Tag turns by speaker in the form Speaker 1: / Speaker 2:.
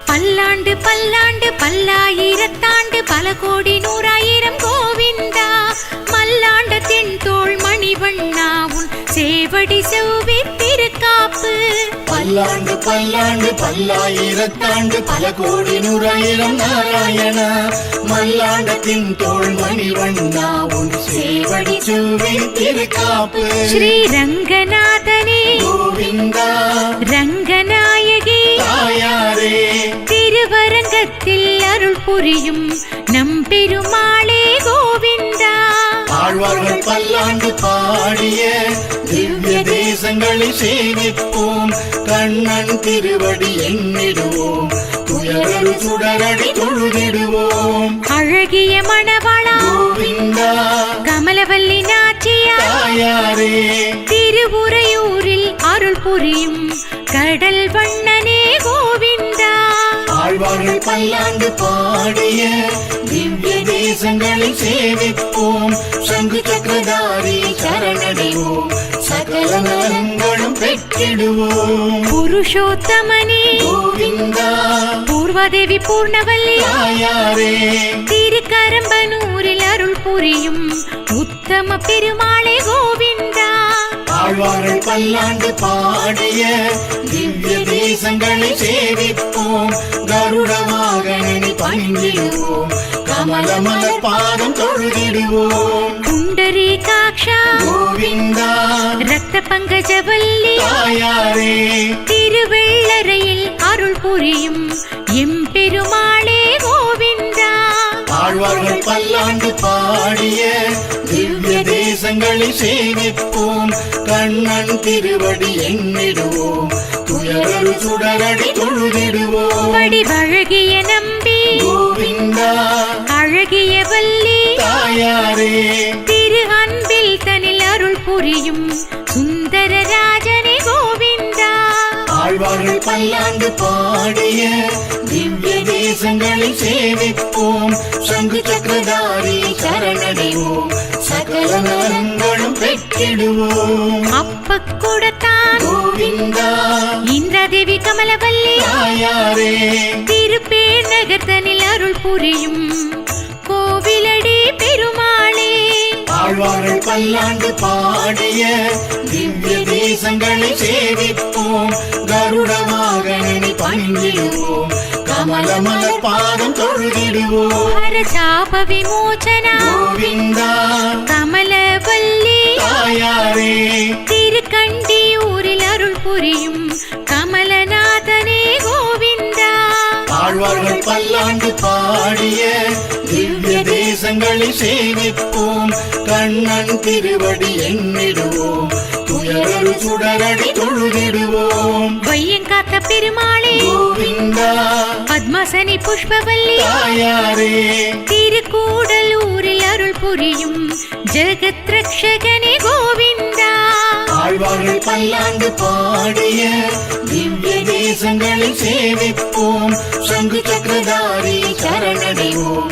Speaker 1: பல்லாண்டு பல்லாண்டு பல்லாயிரத்தாண்டு பல கோடி நூறாயிரம் கோவிந்தா. மல்லாண்ட தென்தோள் மணிவண்ணா உன் சேவடி செவ்வி திருக்காப்பு.
Speaker 2: பல்லாண்டு பல்லாண்டு பல்லாயிரத்தாண்டு பல கோடி நூறாயிரம் நாராயணா. மல்லாண்டத்தின் தோள் மணிவண்ணா உன் சேவடி செவ்வி திருக்காப்பு.
Speaker 1: ஸ்ரீ ரங்கநாதனே
Speaker 2: கோவிந்தா.
Speaker 1: ரங்கநாயகி திருவரங்கத்தில் அருள் புரியும் நம் பெருமாளே கோவிந்தா.
Speaker 2: ஆழ்வார்கள் பல்லாண்டு பாடிய திவ்ய தேசங்களை சேவிப்போம் கண்ணன் திருவடி எண்ணிடுவோம். துயரரு சுடரடி தொழுதிடுவோம்.
Speaker 1: அழகிய மணவாளா.
Speaker 2: கோவிந்தா.
Speaker 1: கமலவல்லி நாச்சியா
Speaker 2: தாயாரே.
Speaker 1: திருவுரையூரில் அருள் புரியும் கடல் வண்ணனே கோவிந்தா.
Speaker 2: ஆழ்வார்கள் பல்லாண்டு பாடிய திவ்ய தேசங்களை சேவிப்போம். சங்கு சக்கரதாரி சரணடைவோம். சகல நலங்களும் பெற்றிடுவோம்.
Speaker 1: புருஷோத்தமனே
Speaker 2: கோவிந்தா
Speaker 1: பூர்வாதேவி பூர்ணவல்லி
Speaker 2: தாயாரே.
Speaker 1: திருக்கரம்பனூரில் அருள் புரியும் உத்தம பெருமாளே கோவிந்தா.
Speaker 2: ஆழ்வார்கள் பல்லாண்டு பாடிய திவ்ய தேசங்களை சேவிப்போம். கருட வாகனனை பணிந்திடுவோம் கமல மலர் பாதம் தொழுதிடுவோம்.
Speaker 1: குண்டரி காக்ஷா.
Speaker 2: கோவிந்தா.
Speaker 1: ரத்த பங்கஜவல்லி
Speaker 2: தாயாரே.
Speaker 1: திருவெள்ளரையில் அருள் புரியும் எம்பெருமாளே கோவிந்தா.
Speaker 2: ஆழ்வார்கள் பல்லாண்டு பாடிய திவ்ய தேசங்களை சேவிப்போம் கண்ணன் திருவடி எண்ணிடுவோம் துயரரு சுடரடி தொழுதிடுவோம்.
Speaker 1: வடிவழகிய நம்பி
Speaker 2: கோவிந்தா
Speaker 1: அழகிய வல்லி
Speaker 2: தாயாரே.
Speaker 1: திரு அன்பில் தனில் அருள் புரியும் சுந்தர ராஜனே கோவிந்தா.
Speaker 2: ஆழ்வார்கள் பல்லாண்டு பாடிய திவ்ய தேசங்களை சேவிப்போம். சங்கு சக்கரதாரி சரணடைவோம். சகல நலங்களும் பெற்றிடுவோம்.
Speaker 1: அப்பக்கூடத்தான்
Speaker 2: கோவிந்தா
Speaker 1: இந்திராதேவி கமலவல்லி
Speaker 2: தாயாரே.
Speaker 1: திருப்பேர் நகர் தனில் அருள் புரியும் கோவிலடி பெருமாளே.
Speaker 2: ஆழ்வார்கள் பல்லாண்டு பாடிய திவ்ய தேசங்களை சேவிப்போம். கருட வாகனனை பணிந்திடுவோம் கமல மலர் பாதம் தொழுதிடுவோம்.
Speaker 1: ஹர சாப விமோச்சனா
Speaker 2: கோவிந்தா.
Speaker 1: கமலவல்லி
Speaker 2: தாயாரே.
Speaker 1: புரியும் கமலநாதனே கோவிந்தா.
Speaker 2: ஆழ்வார்கள் பல்லாண்டு பாடிய திவ்ய தேசங்களை சேவிப்போம் கண்ணன் திருவடி எண்ணிடுவோம். துயரரு சுடரடி தொழுதிடுவோம்.
Speaker 1: வையங்காத்த பெருமாளே
Speaker 2: கோவிந்தா.
Speaker 1: பத்மசனி புஷ்பவல்லி
Speaker 2: தாயாரே.
Speaker 1: திருக்கூடலூரில் அருள் புரியும் ஜெகத் ரக்ஷகனே கோவிந்தா.
Speaker 2: வாழ்வார்கள் பல்லாண்டு பாடிய திவ்ய தேசங்களை சேவிப்போம். சங்கு சக்கரதாரி சரணடைவோம்.